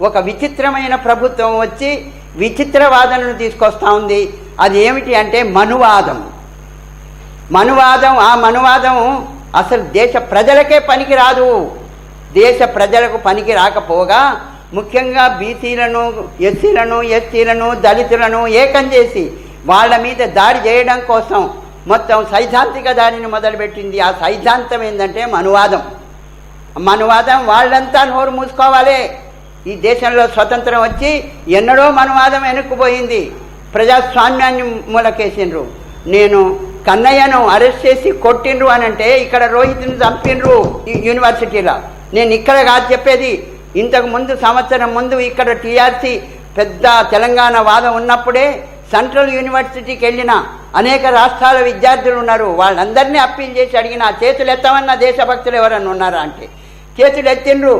ఒక విచిత్రమైన ప్రభుత్వం వచ్చి విచిత్రవాదనను తీసుకొస్తా ఉంది. అది ఏమిటి అంటే మనువాదం. మనువాదం ఆ మనువాదం అసలు దేశ ప్రజలకే పనికి రాదు దేశ ప్రజలకు పనికి రాకపోగా ముఖ్యంగా బీసీలను ఎస్సీలను ఎస్టీలను దళితులను ఏకం చేసి వాళ్ళ మీద దాడి చేయడం కోసం మొత్తం సైద్ధాంతిక దానిని మొదలుపెట్టింది. ఆ సైద్ధాంతం ఏంటంటే మనువాదం. మనువాదం వాళ్ళంతా నోరు మూసుకోవాలి. ఈ దేశంలో స్వతంత్రం వచ్చి ఎన్నడో మనవాదం వెనుక్కుపోయింది ప్రజాస్వామ్యాన్ని మూలకేసిండ్రు. నేను కన్నయ్యను అరెస్ట్ చేసి కొట్టిండ్రు అని అంటే ఇక్కడ రోహిత్ని చంపిండ్రు ఈ యూనివర్సిటీలో. నేను ఇక్కడ కాదు చెప్పేది. ఇంతకు ముందు సంవత్సరం ముందు ఇక్కడ టీఆర్సీ పెద్ద తెలంగాణ వాదం ఉన్నప్పుడే సెంట్రల్ యూనివర్సిటీకి వెళ్ళిన అనేక రాష్ట్రాల విద్యార్థులు ఉన్నారు. వాళ్ళందరినీ అప్పీల్ చేసి అడిగిన చేతులు ఎత్తమన్న దేశభక్తులు ఎవరన్నా ఉన్నారా? అంటే. చేతులు ఎత్తిండ్రు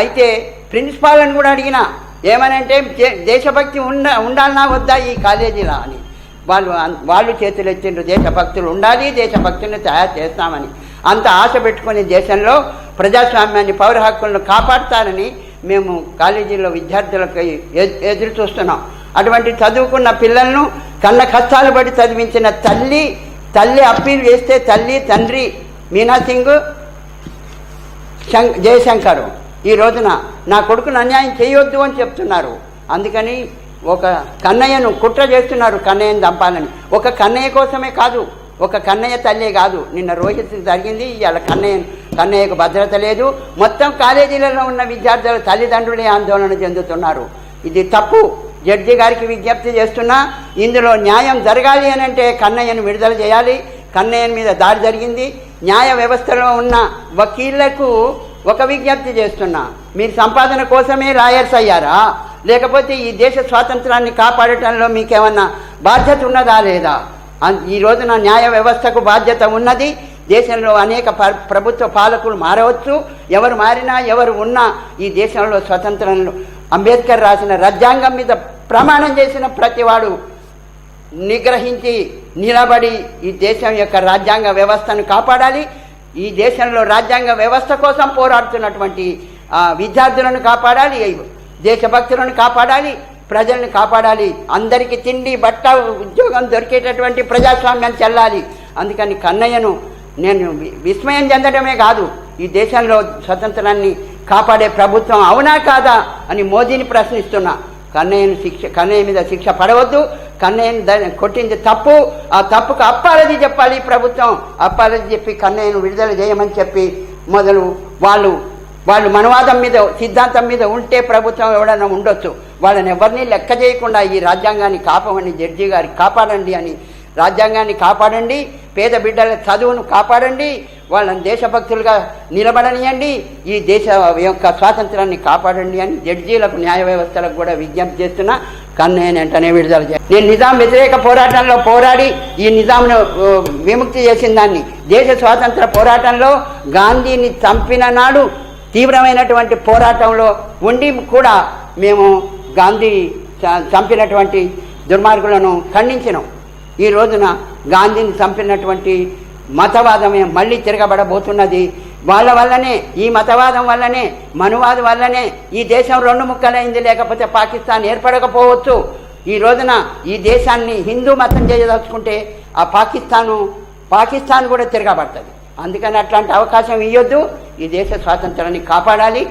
అయితే ప్రిన్సిపాల్ని కూడా అడిగిన ఏమనంటే దేశభక్తి ఉండ ఉండాలన్నా వద్దా ఈ కాలేజీలో? అని. వాళ్ళు వాళ్ళు చేతులు ఎత్తిండ్రు దేశభక్తులు ఉండాలి దేశభక్తుల్ని తయారు చేస్తామని. అంత ఆశ పెట్టుకుని దేశంలో ప్రజాస్వామ్యాన్ని పౌర హక్కులను కాపాడతారని మేము కాలేజీలో విద్యార్థులకు ఎదురు చూస్తున్నాం. అటువంటి చదువుకున్న పిల్లలను కన్న కష్టాలు పడి చదివించిన తల్లి తల్లి అప్పీల్ వేస్తే తల్లి తండ్రి మీనా సింగ్ శం- జయశంకర్. ఈ రోజున నా కొడుకును అన్యాయం చేయొద్దు అని చెప్తున్నారు. అందుకని ఒక కన్నయ్యను కుట్ర చేస్తున్నారు కన్నయ్యను చంపాలని. ఒక కన్నయ్య కోసమే కాదు ఒక కన్నయ్య తల్లే కాదు. నిన్న రోహిత్ జరిగింది ఇవాళ కన్నయ్య కన్నయ్యకు భద్రత లేదు. మొత్తం కాలేజీలలో ఉన్న విద్యార్థుల తల్లిదండ్రులే ఆందోళన చెందుతున్నారు. ఇది తప్పు. జడ్జి గారికి విజ్ఞప్తి చేస్తున్నా ఇందులో న్యాయం జరగాలి అని అంటే కన్నయ్యను విడుదల చేయాలి. కన్నయ్య మీద దాడి జరిగింది. న్యాయ వ్యవస్థలో ఉన్న వకీళ్ళకు ఒక విజ్ఞప్తి చేస్తున్నా. మీరు సంపాదన కోసమే లాయర్స్ అయ్యారా? లేకపోతే ఈ దేశ స్వాతంత్రాన్ని కాపాడటంలో మీకేమన్నా బాధ్యత ఉన్నదా లేదా? ఈ రోజున న్యాయ వ్యవస్థకు బాధ్యత ఉన్నది. దేశంలో అనేక ప- ప్రభుత్వ పాలకులు మారవచ్చు. ఎవరు మారినా ఎవరు ఉన్నా ఈ దేశంలో స్వతంత్రంలో అంబేద్కర్ రాసిన రాజ్యాంగం మీద ప్రమాణం చేసిన ప్రతివాడు నిగ్రహించి నిలబడి ఈ దేశం యొక్క రాజ్యాంగ వ్యవస్థను కాపాడాలి. ఈ దేశంలో రాజ్యాంగ వ్యవస్థ కోసం పోరాడుతున్నటువంటి విద్యార్థులను కాపాడాలి దేశభక్తులను కాపాడాలి ప్రజలను కాపాడాలి. అందరికీ తిండి బట్ట ఉద్యోగం దొరికేటటువంటి ప్రజాస్వామ్యం చెల్లాలి. అందుకని కన్నయ్యను నేను విస్మయం చెందడమే కాదు ఈ దేశంలో స్వతంత్రాన్ని కాపాడే ప్రభుత్వం అవునా కాదా అని మోదీని ప్రశ్నిస్తున్నా. కన్నయ్యను శిక్ష కన్నయ్య మీద శిక్ష పడవద్దు కన్నయ్యను దాన్ని కొట్టింది తప్పు. ఆ తప్పుకు అప్పాలజీ చెప్పాలి ప్రభుత్వం. అప్పాలజీ చెప్పి కన్నయ్యను విడుదల చేయమని చెప్పి మొదలు వాళ్ళు వాళ్ళు మనవాదం మీద సిద్ధాంతం మీద ఉంటే ప్రభుత్వం ఎవడన్నా ఉండొచ్చు. వాళ్ళని ఎవరిని లెక్క చేయకుండా ఈ రాజ్యాంగాన్ని కాపాడండి జడ్జి గారికి కాపాడండి అని రాజ్యాంగాన్ని కాపాడండి పేద బిడ్డల చదువును కాపాడండి వాళ్ళని దేశభక్తులుగా నిలబడనియండి ఈ దేశ యొక్క స్వాతంత్రాన్ని కాపాడండి అని జడ్జీలకు న్యాయ వ్యవస్థలకు కూడా విజ్ఞప్తి చేస్తున్నా. కన్నయ్యని వెంటనే విడుదల చేయాలి నేను నిజాం వ్యతిరేక పోరాటంలో పోరాడి ఈ నిజాంను విముక్తి చేసిన దాన్ని. దేశ స్వాతంత్ర పోరాటంలో గాంధీని చంపిన నాడు తీవ్రమైనటువంటి పోరాటంలో ఉండి కూడా మేము గాంధీ చ- చంపినటువంటి దుర్మార్గులను ఖండించినాం. ఈ రోజున గాంధీని చంపినటువంటి మతవాదమే మళ్ళీ తిరగబడబోతున్నది. వాళ్ళ వల్లనే ఈ మతవాదం వల్లనే మనువాదం వల్లనే ఈ దేశం రెండు ముక్కలైంది. లేకపోతే పాకిస్తాన్ ఏర్పడకపోవచ్చు. ఈ రోజున ఈ దేశాన్ని హిందూ మతం చేయదలుచుకుంటే ఆ పాకిస్తాను పాకిస్తాన్ కూడా తిరగబడుతుంది. అందుకని అట్లాంటి అవకాశం ఇవ్వద్దు ఈ దేశ స్వాతంత్రాన్ని కాపాడాలి.